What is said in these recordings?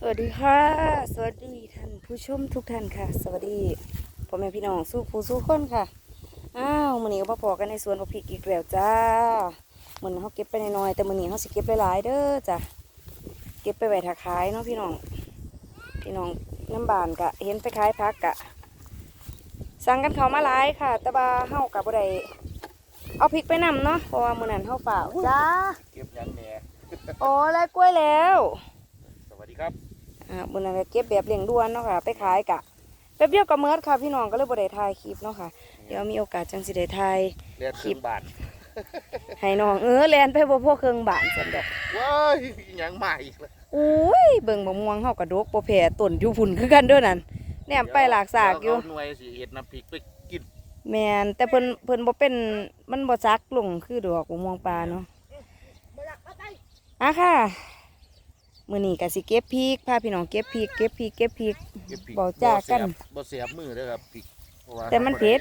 สวัสดีค่ะ สวัสดีท่านผู้ชมทุกท่านค่ะ สวัสดีพ่อแม่พี่น้องสู้ผู้สู้คนค่ะอ้าวมื้อนี้ก็มาพอกันในสวนบักพริกอีกแล้วจ้าเหมือนเขาเก็บไปน้อยๆแต่มื้อนี้เขาสิเก็บหลายๆเด้อจ้ะเก็บไปไว้ถ้าขายเนาะพี่น้อง พี่น้องน้ำบานกะเห็นไปขายพักกะ สั่งกันเขามาหลายค่ะ แต่ว่าเฮากับบ่ได้เอาพริกไปนำเนาะเพราะว่ามื้อนั้นเฮาเปล่าจ้าเก็บยังแหน่โอ้ได้กล้วยแล้ว สวัสดีครับ อ่าบนนั้นก็เก็บแบบเลี้ยงด้วนเนาะค่ะ ไปขายกะแป๊บเดียวก็เมิดค่ะพี่น้องก็เลยบ่ได้ถ่ายคลิปเนาะค่ะ เดี๋ยวมีโอกาสจังสิได้ถ่ายเรียนครึ่งบาทให้น้องเออแลนไปบ่พอเครื่องบานซั่นดอกว้ายยังมาอีกแล้วโอ้ยเบิ่งบักม่วงเฮากระดกบ่แพ้ต้นอยู่พุ่นคือกันเด้อนั่นแนมไปหลากสากอยู่เดี๋วเหน่วยสิเฮ็ดน้ำพริกไปกินแม่นแต่เพิ่นเพิ่นบ่เป็นมันบ่ซักลงคือดอกบักม่วงปลาเนาะอะค่ะ มื้อนี้ก็สิเก็บพริกพาพี่น้องเก็บพริกเก็บพริกเก็บพริก เก็บพริกเบาจ้ากันบ่เสียบบ่เสียบมือเด้อครับพริกเพราะว่าแต่มันเผ็ด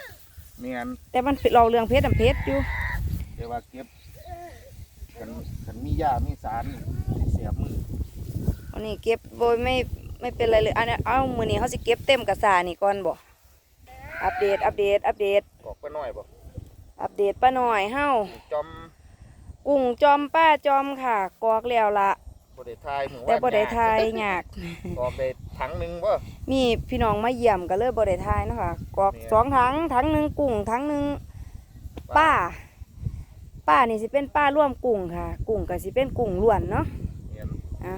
เมียนแต่มันเราเรื่องเพชรนํเพชรอยู่แต่ว่าเก็บกันกันมีหญ้ามีสารนี่เสียบมือวันนี้เก็บโดยไม่ไม่เป็นไรเลยอันนี้เอามือนี้เขาสิเก็บเต็มกระสานี่ก่อนบ่อัปเดตอัปเดตอัปเดตกอกไปหน่อยบ่อัปเดตป้าหน่อยเฮาจอมกุ้งจอมป้าจอมค่ะกอกแล้วละบ่ ได้ทายหมู่แต่บ่ได้ทายยากกอกได้ถังหนึงบ่ มีพี่น้องมาเยี่ยมก็เลยบ่ได้ทายเนาะค่ะกอกเนี่ยสองถังถังหนึ่งกุ้งถังหนึ่งป้า ป้านี่สิเป็นป้าร่วมกุ้งค่ะ กุ้งก็สิเป็นกุ้งล้วนเนาะเมียนอะ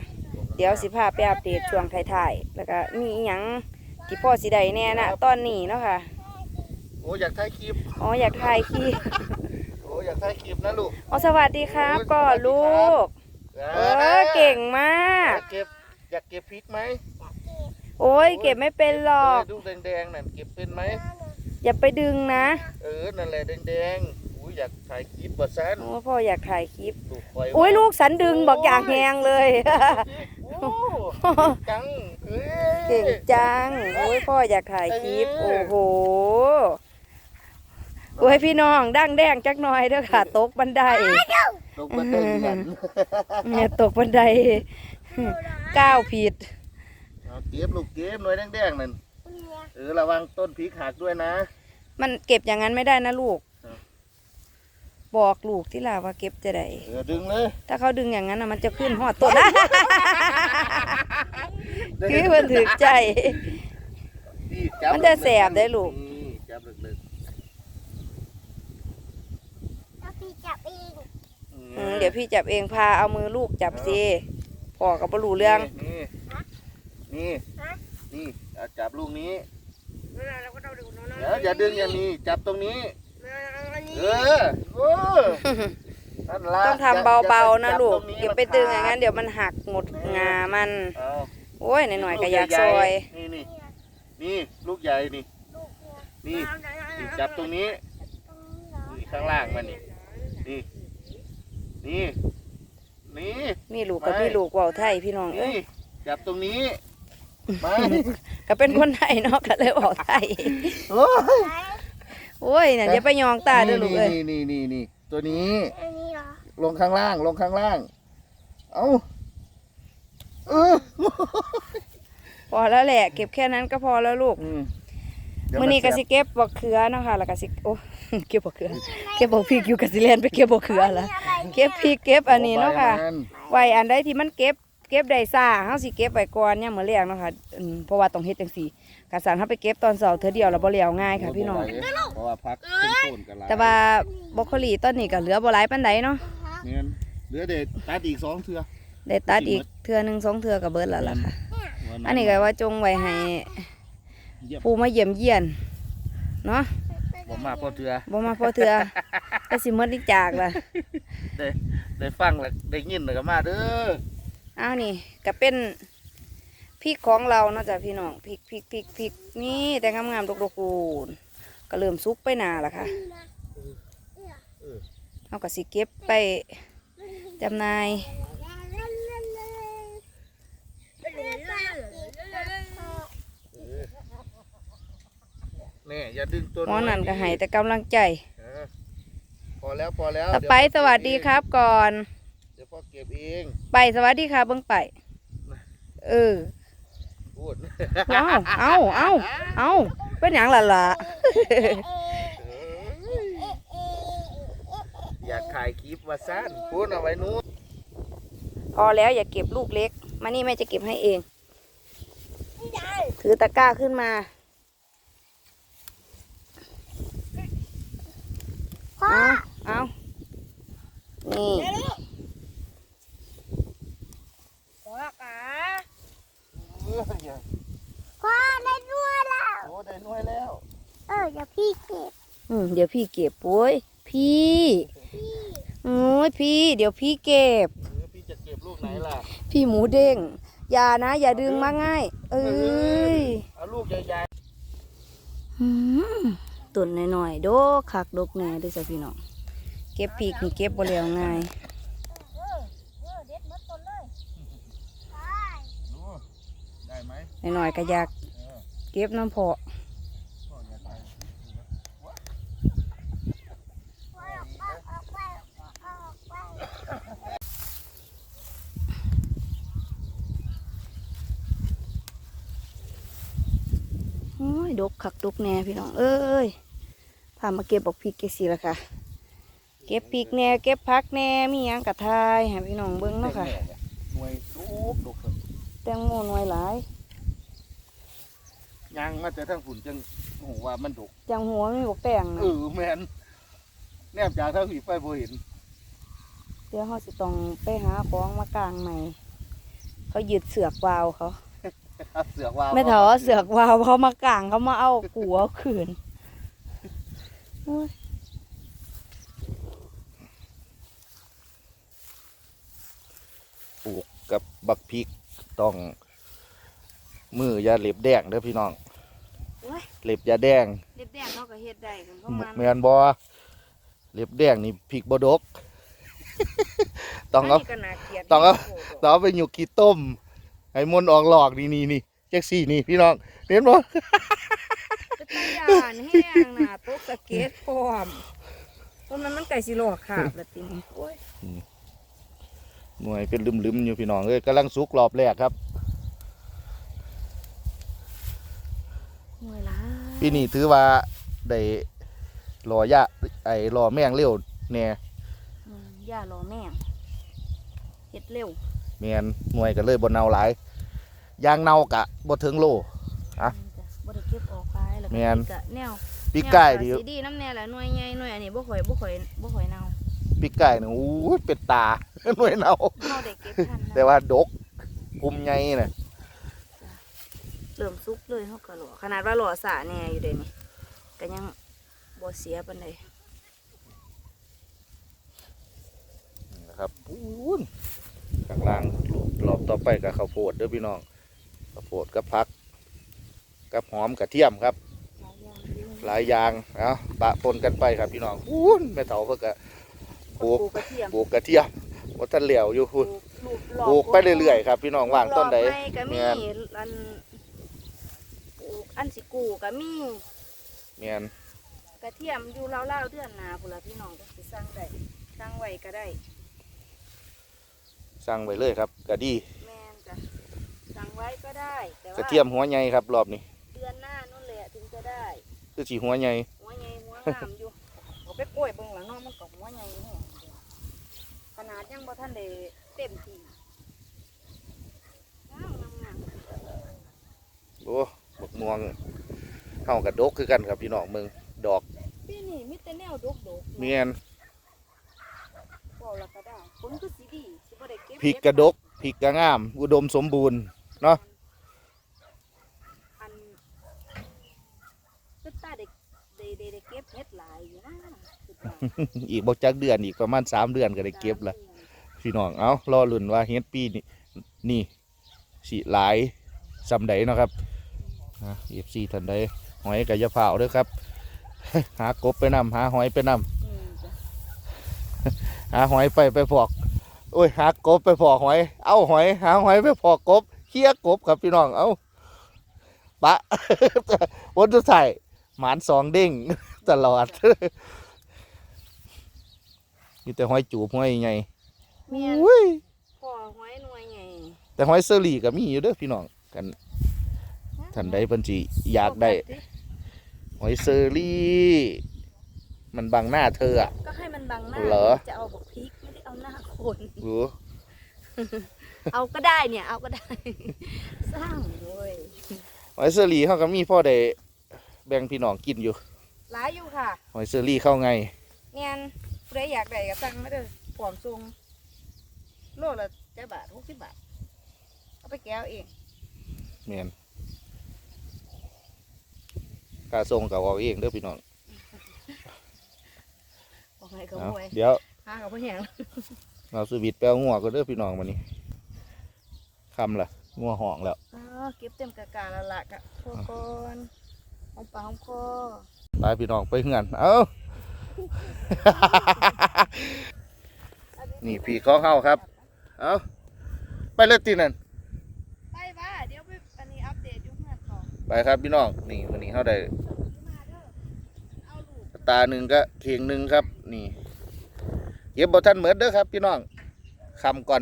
เดี๋ยวสิพาไปอัปเดตช่วงท้ายๆ แล้วก็มีอีหยังที่พ่อสิได้แน่นะตอนนี้เนาะค่ะ โอ้อยากถ่ายคลิป อ๋ออยากถ่ายคลิปโอ้อยากถ่ายคลิปนะลูก อ๋อสวัสดีครับโอ้ยก่อนสวัสดีลูครับก เออเก่งมาก อยากเก็บอยากเก็บพริกไหมโอ้ยเก็บไม่เป็นหรอกเดูแดงๆนั่นเก็บเป็นไหมอย่าไปดึงนะ เออนั่นแหละแดงๆอุ้ยอยากถ่ายคลิปบ่ซันโอ้พ่ออยากถ่ายคลิปลูกคอยโอ้ยลูกสันดึงบอกอยากแหงเลย โอ้จังเอ้ยเก่งจัง โอ้ยพ่ออยากถ่ายคลิปเอโอ้อโห โอ้ยพี่น้องดั้งแดงจักหน่อยเด้อค่ะตกบันได ตกบันไดกันเนี่ยตกบันไดก้าวผิดเอาเก็บลูกเก็บหน่วยแดงๆนั่นเออระวังต้นพริกหักด้วยนะ มันเก็บอย่างนั้นไม่ได้นะลูกครับบอกลูกที่ล่ะว่าเก็บจะได้เออดึงเลย ถ้าเขาดึงอย่างนั้นนะมันจะขึ้นหอดต้นนะคือมันถือใจนี่จับมันจะแสบได้ลูก นี่จับลึก เอาพี่จับเอง ๆ อืม เดี๋ยวพี่จับเองพาเอามือลูกจับสิพ่อกับบรูเรื่อง นี่ นี่ นี่เอาจับลูกนี้เดี๋ยวอย่าดึงอย่างนี้จับตรงนี้ เออโอ้นั่นละต้องทำเบาๆนะจับลูกตรงนี้อย่าไปดึงอย่างนั้น เดี๋ยวมันหักหมดงามัน เอา โอ้ยหน่อยๆก็อยากซอย นี่นี่นี่ลูกใหญ่นี่ นี่นี่จับตรงนี้นี่ข้างล่างมันนี่นี่ นี่ นี่ มีลูกกับมีลูกเว่าไทยพี่น้องเอ้นี่ยจับตรงนี้ไปก็เป็นคนไทยเนาะก็เลยเว่าไทยโอ้ยโอ้ยน่ะอย่าไปยองตาเด้อลูกเอ้ยนี่นี่นี่นี่ตัวนี้ อันนี้เหรอลงข้างล่าง ลงข้างล่าง เอาเออพอแล้วแหละเก็บแค่นั้นก็พอแล้วลูก อืมเดี๋ยว มื้อนี้ก็เสีสิยบเก็บบักเขือเนาะค่ะแล้วก็สิโอ้เก็บบักเขือ เก็บบักพริกอยู่กับสิแลนไปเก็บบักเขือละเก็บพริกเก็บอันนี้เนาะค่ะใบมัไว้อันใดที่มันเก็บเก็บได้ซ่าเฮาสิเก็บไว้ก่อนเนี่ยามมื้อแรกเนาะค่ะอืมเพราะว่าต้องเฮ็ดจังซี่กะสันเฮาไปเก็บตอนเช้าเทื่อเดียวแล้วบ่แล้วง่ายค่ะพี่น้องเพราะว่าพักขึ้นโคนกันหลายแต่ว่าบรอกโคลีตอนนี้ก็เหลือบ่หลายปานใดเนาะเนียนเหลือเด็ดตัดอีกสองเทือได้ตัดอีกเทื่อหนึงสองเทื่อก็เบิดแล้วล่ะค่ะวัอันนี้ก็ว่าจงไว้ให้ เยี่ยมผู้มาเยี่ยมเยียนเนาะผมมาพอเทือบ่มาพอเทื่อก็สิหมดอีกจากล่ะ ได้ได้ฟังแล้วได้ยินแล้วก็มาเด้ออ้าวนี่ก็เป็นพริกของเราเนาะจ้ะพี่น้องพริกพริกพริกพริกนี่แต่งามๆดกๆคูณก็เริ่มสุกไปหนาแล้วค่ะเอาก็สิเก็บไปจำหนาย นี่อย่าดึงตัวหมอนั่นก็ให้แต่กำลังใจ เออพอแล้วพอแล้วต่อไปสวัสดีครับ ก่อน เดี๋ยวพ่อเก็บเองไปสวัสดีครับเบิ้งไปเอเออ พูดเอาเอาเอาเอาเป็นหยังล่ะล่ะอยากถ่ายคลิปว่าสั้นพูดเอาไว้นู้นพอแล้วอย่าเก็บลูกเล็ก มานี่แม่จะเก็บให้เอง ถือตะกร้าขึ้นมา พ่อเอาเอานี่พ่อขาพ่อได้ด้วยแล้วโอ้ได้น่วยแล้ว เออเดี๋ยวพี่เก็บอืมเดี๋ยวพี่เก็บปุ้ยพี่พี่โอ้ยพี่ เดี๋ยวพี่เก็บพี่จะเก็บลูกไหนล่ะพี่หมูเด้งอย่านะ อย่าดึงมาง่าย เอ้ยเอาลูกใหญ่ ตุ่นหน่อยๆโดกคักดกแหน่ด้วยจ้ะพี่น้องเก็บปีกนี่เก็บบ่แล้วง่ายหน่อยๆก็อยากเก็บน้ำพอโอ้ยดกคักดกแน่พี่น้อง เอ้ย พามาเก็บบอกพริกเกสีละค่ะ เก็บพริกแหน่เก็บพักแหน่มีหยังกระทายให้พี่น้องเบิ้งเนาะค่ะ หน่วยลูกลูกครับแตงโมหน่วยหลายยังมาแต่ทั้งฝุ่นจังโอ้โหว่ามันดกจังหัวไม่บอกแตงนะเออแมนแนบจากทั้งผีไฟบ่เห็นเดี๋ยวเขาสิต้องไปหาของมากางใหม่ เขายึดเสือกวาวเขาเอาเสือกวาวไม่เถาเสือกวาวเขามากางเขามาเอากูเอาขืน โอ้ยปลูกกับบักพริกต้อง มืออยาเหล็บแดงเด้อพี่น้องโอ้ยเหล็บอยาแดงเล็บแดงเขาก็เฮ็ดได้กันเขามันแมนบอเหล็บแดงนี่พริกบดก ต้องเอานนี้ก็น่าเกลียดต้องเอาโโหต้องเอาไปหยุกขี้ต้มให้มนต์ออกหลอกนี่นี่นี่แจ็คซี่นี่พี่น้องเห็นบ่ เป็นตาหยานแห้งน่ะตก สะเก็ตพร้อมเพราะมันมันไก่สิหลอกขาบละตินี่โอ้ยหน่วยเป็นลืมๆอยู่พี่น้องเอ้ยกำลังสุกรอบแรกครับหน่วยละปีนี้ถือว่าได้รอยะไอ้รอแมงเร็วแน่อืมย่ารอแม่งเฮ็ดเร็วแมนหน่วยก็เลยบ่เนาหลายยางเน่ากะบ่ถึงโลอะจ้บ่ได้เก็บออกไปแล้วก็แม่นกะแนว ปีกไก่ดิแนวก็สิดีน้ำแน่แหละหน่วยใหญ่หน่วยอันนี้บ่ข่อยบ่ข่อยบ่ข่อยเน่าปีกไก่นี่อู้ยเป็นตา หน่วยเน่าเฮาได้เก็บทันนะแต่ว่าดกกุมใหญ่น่ะเริ่มสุกเลยเฮาก็หล่อขนาดว่าหล่อสาแน่อยู่เด้นี่ก็ยังบ่เสียปานใดนี่นะครับอู้นข้างล่างรอบต่อไปกับข้าวโพดเด้อพี่น้องข้าวโพดกับผัก กับหอมกระเทียมครับ หลายอย่างอยู่หลายอย่างเอาปะปนกันไปครับพี่น้องอู้นแม่เฒ่าเพิ่นก็ปลูกปลูกกระเทียมปลูกกระเทียมว่าท่านเหลียวอยู่ปลูพุ่นกลูกหลปลูกไปเรื่อยๆครับ พี่น้องว่างต้นใดรอบไม้ก็มีแม่นอันปลูกอันสิกูก็มีแม่นกระเทียมอยู่เล่าวๆเดือนหนาพุ่นละพี่น้องก็สิสั่งได้สั่งไว้ก็ได้สั่งไว้เลยครับก็ดีแม่นจ้ะสั่งไว้ก็ได้แต่กระว่าเทียมหัวใหญ่ครับรอบนี้ เดือนหน้านู่นแหละถึงจะได้ คือสีหัวใหญ่หัวใหญ่หัวงามอยู่เอาไปกล้วยเบิ่งหลังเน้องมันก็หัวใหญ่แห้งอยู่ขนาดยังบ่ทันได้เต็มที่งามงามงามโอ้บักม่วงเข้ากระดกคือกันครับพี่น้องเมืองดอกปีนี้มีแต่แนวดกดกเมียนบอกแล้วก็ได้ผลคือสีดีสิบ่ได้เก็บพริกกระดกพริกกระงาม อุดมสมบูรณ์เนาะ อันคือตาได้ได้ได้ได้เก็บเฮ็ดหลายอยู่นะคื อีกบอกจักเดือนอีกประมาณสามเดือนก็ได้เก็บละพี่น้องเอารอลุ่นว่าเฮ็ดปีนี้นี่สิหลายสำใดนะครับเอฟซีท่านใดหอยกับยาเผาด้วยครับ หากบไปนำหาหอยไปนำอืมจ้ะหาหอยไปไปพอกโอ้ยหากบไปพอกหอย เอาหอย หาหอยไปพอกกบเคี้ยกบครับพี่น้องเอาปะวันสุดท้ายหมานสองเด้งตลอด มีแต่หอยจูบหอยไงเมียนอุ้ยพ่อหอยหน่วยใหญ่แต่หอยเซอรี่ก็มีอยู่เด้อพี่น้องกันท่านใดเพิ่นสิอยากได้หอยเซอรี่ มันบังหน้าเธออะ ก็ให้มันบังหน้าเหรอ จะเอาบอกพริกไม่ได้เอาหน้าคนหรือเอาก็ได้เนี่ย เอาก็ได้ สร้างเลยหอยเซอรี่เขาก็มีพ่อได้แบ่งพี่น้องกินอยู่ หลายอยู่ค่ะ หอยเซอรี่เข้าไงเงียน ผู้ใดอยากได้ก็สั่งมาเด้อผอมซุงโลละเจ็ดบาทหกสิบบาท เอาไปแก้วเอง แม่นกาส่งกับออกเองเด้อพี่น้องบอกให้เขาเอาห่วยเดี๋ยวหาเขาพ่อแหงเราสวิตแปลวงัวก็เด้อพี่น้องมานี่คำล่ะงัวห้องแล้วอ๋อเก็บเต็มกะกาแล้วล่ะกะโคกอนหอมปากหอมคอไปพี่น้องไปเฮือนเอ้า นี่พี่ของเฮาครับ เอ้าไปเลยตีนั่นไปบ้าเดี๋ยวไปอันนี้อัปเดตอยุ่งงานต่อไปครับพี่น้อง นี่วันนี้เฮาได้มาเด้อเอาลูกตาหนึ่งก็เข่งหนึ่งครับ นี่เก็บบ่ทันเหมือนเด้อครับ พี่น้องคำก่อน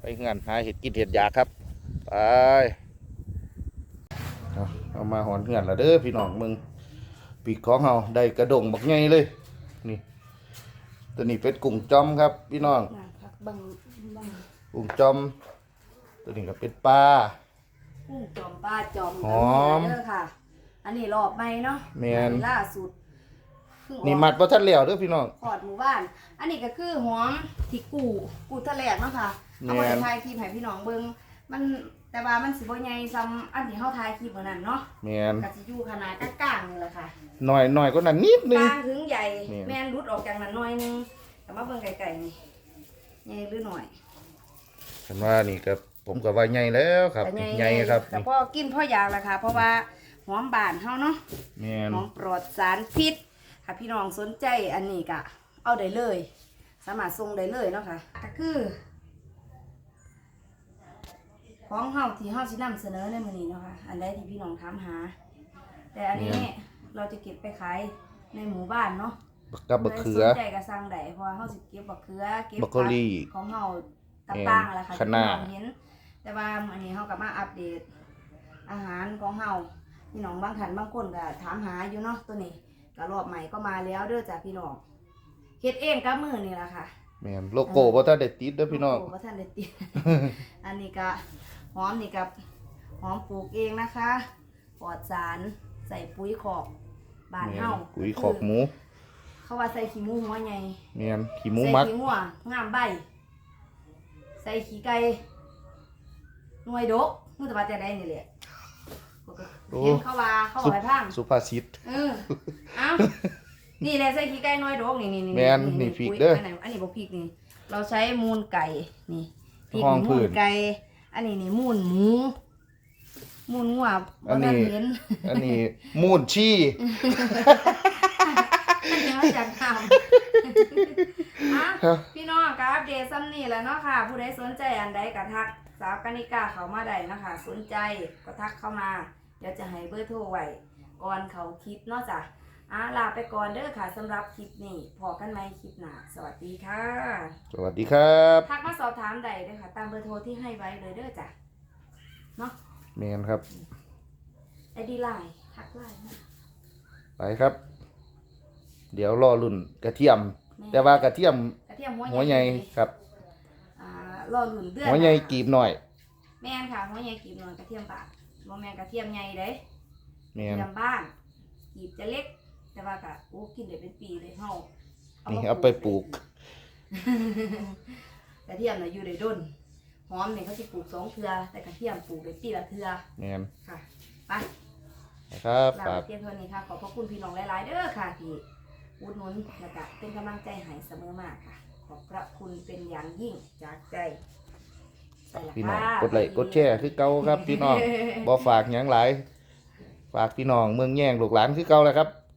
ไปเฮือนหาเห็ดกินเห็ดยาครับ ไปเอาเอามาหอนเฮือนแล้วเด้อพี่น้องมึง ปีกของเฮาได้กระดงบักใหญ่เลย นี่ ตัวนี้เป็นกุ้งจอมครับพี่น้องงานพักบังบังกุ้งจอม ตัวนี้ก็เป็นปลา กุ้งจอมป้าจอมหอมเด้อค่ะ อันนี้รอบใหม่เนาะแม่น อัล่าสุดเพิ่งออก นี่มัดบ่ทันแล้วเด้อพี่น้อง ขอดหมู่บ้าน อันนี้ก็คือหอมที่กูกูทะเลกเนาะค่ะ เอาแม่มานถ่ายคลิปให้พี่น้องเบิ่งมัน แต่ว่ามันสิบ่ใหญ่ซ้ำอันที่เฮาถ่ายคลิปมื้อนั้นเนาะแมนก็สิอยู่ขนาดกลางๆนี่แหละค่ะหน่อยหน่อยก็นั่นนิดนึกง ลางถึงใหญ่แม่นแม่นรุดออกจากนั้นหน่อยนึงแต่มาเบิ่งไกลๆนี่ใหญ่หรือหน่อยฉันว่านี่ก็ผมก็ว่าใหญ่แล้วครับแต่ใหญ่ครับแต่นี่พอกินพออยากละค่ะ เพราะว่าหอมบานเฮาเนาะ แมนหอมปลอดสารพิษถ้าพี่น้องสนใจอันนี้ก็เอาได้เลย สามารถส่งได้เลยเนาะค่ะก็คือ ของเฮาที่เฮาสินำเสนอในมื้อนี้เนาะค่ะอันใดที่พี่น้องถามหา แต่อันนี้เราจะเก็บไปขายในหมู่บ้านเนาะบักกับบักเขือใครสนใจก็สั่งได้เพราะว่าเฮาสิเก็บบักเขือเก็บบรอกโคลีผักของเฮาต่างๆแหละค่ะคะที่น้าพี่น้องเห็น แต่ว่าอันนี้เฮาก็มาอัปเดต อาหารของเฮาพี่น้องบางท่านบางคนก็ถามหาอยู่เนาะตัวนี้ก็รอบใหม่ก็มาแล้วเด้อจ้ะพี่น้องเฮ็ดเองกับมือนี่แหละค่ะแมนโลโก้บ่ทันได้ติดเด้อพี่น้องโโหบ่ทันได้ติดอันนี้ก็ หอมนี่กับหอมปลูกเองนะคะปลอดสารใส่ปุ๋ยขอกบ้านแมนเฮากุยขอกหมู เขาว่าใส่ขี้หมูหัวใหญ่แมนขี้หมูใส่มักขี้งัวงามใบ ใส่ขี้ไก่หน่วยดกมูแต่ว่าจะได้นี่แหละเห็นเขาว่าเขาบอกให้พังสุภาษิตเออเอานี่แหละใส่ขี้ไก่น้อยดกนี่นี่นี่แม่นนี่พริกเด้ออันไหนอันนี้บ่พริกนี่เราใช้มูลไก่นี่พริกห้องนี่พื้มูนลไก่ อันนี้นี่มูลหมู มูลงัวอันนี้ บ่ทัเห็นอันนี้มูนชี่อันนี้มาจากทำอะพี่น้องก็อัปเดตซ้ำนี่แหล้วเนาะค่ะ ผู้ใดสนใจอันใดก็ทัก สาวกนิกาเขามาได้เนาะคะ สนใจก็ทักเข้ามา เดี๋ยวจะให้เบอร์โทรไว้ก่อนเขาคลิปเนาะจ้ะ อะลาไปก่อนเด้อค่ะสำหรับคลิปนี้พอกันไหมคลิปหน้าสวัสดีค่ะ สวัสดีครับทักมาสอบถามใดเด้อค่ะ ตามเบอร์โทรที่ให้ไว้เลยเด้อจ้ะเนาะแมนครับ ไอดีไลน์ทักไลน์มาไปครับ เดี๋ยวรอรุ่นกระเทียม ม่แต่ว่ากระเทียมกระเทียมหัวหัวใหญ่ครับ อ่ารอหลุนเดือนหัวใหญ่นะคะกีบหน่อยแม่นค่ะหัวใหญ่กีบหน่อยกระเทียมบาทบ่แม่นกระเทียมใหญ่เด้แมกระนเทียมบ้านกีบจะเล็ก แต่ว่าก็โอ้กินได้เป็นปีเลยเฮานี่มเอาไปปลูก กระเทียมน่ะอยู่ได้ด้นหอมเนี่ยเขาสิปลูกสองเทื่อแต่กระเทียมปลูกได้ปีละเทื่อแมนค่ะไป นะครับลาฝากไปเพียงเท่านี้ค่ะ ขอบพระคุณพี่น้องหลาย ๆ เด้อค่ะที่อุดหนุนและก็เป็นกำลังใจให้เสมอมาค่ะ ขอบพระคุณเป็นอย่างยิ่งจากใจไปละพี่น้องค่ะกดไลค์กดแชร์คือเก่าครับพี่น้องบ่ฝากหยังหลาย ฝากพี่น้องเมืองแย่งลูกหลานคือเก่าแล้วครับไป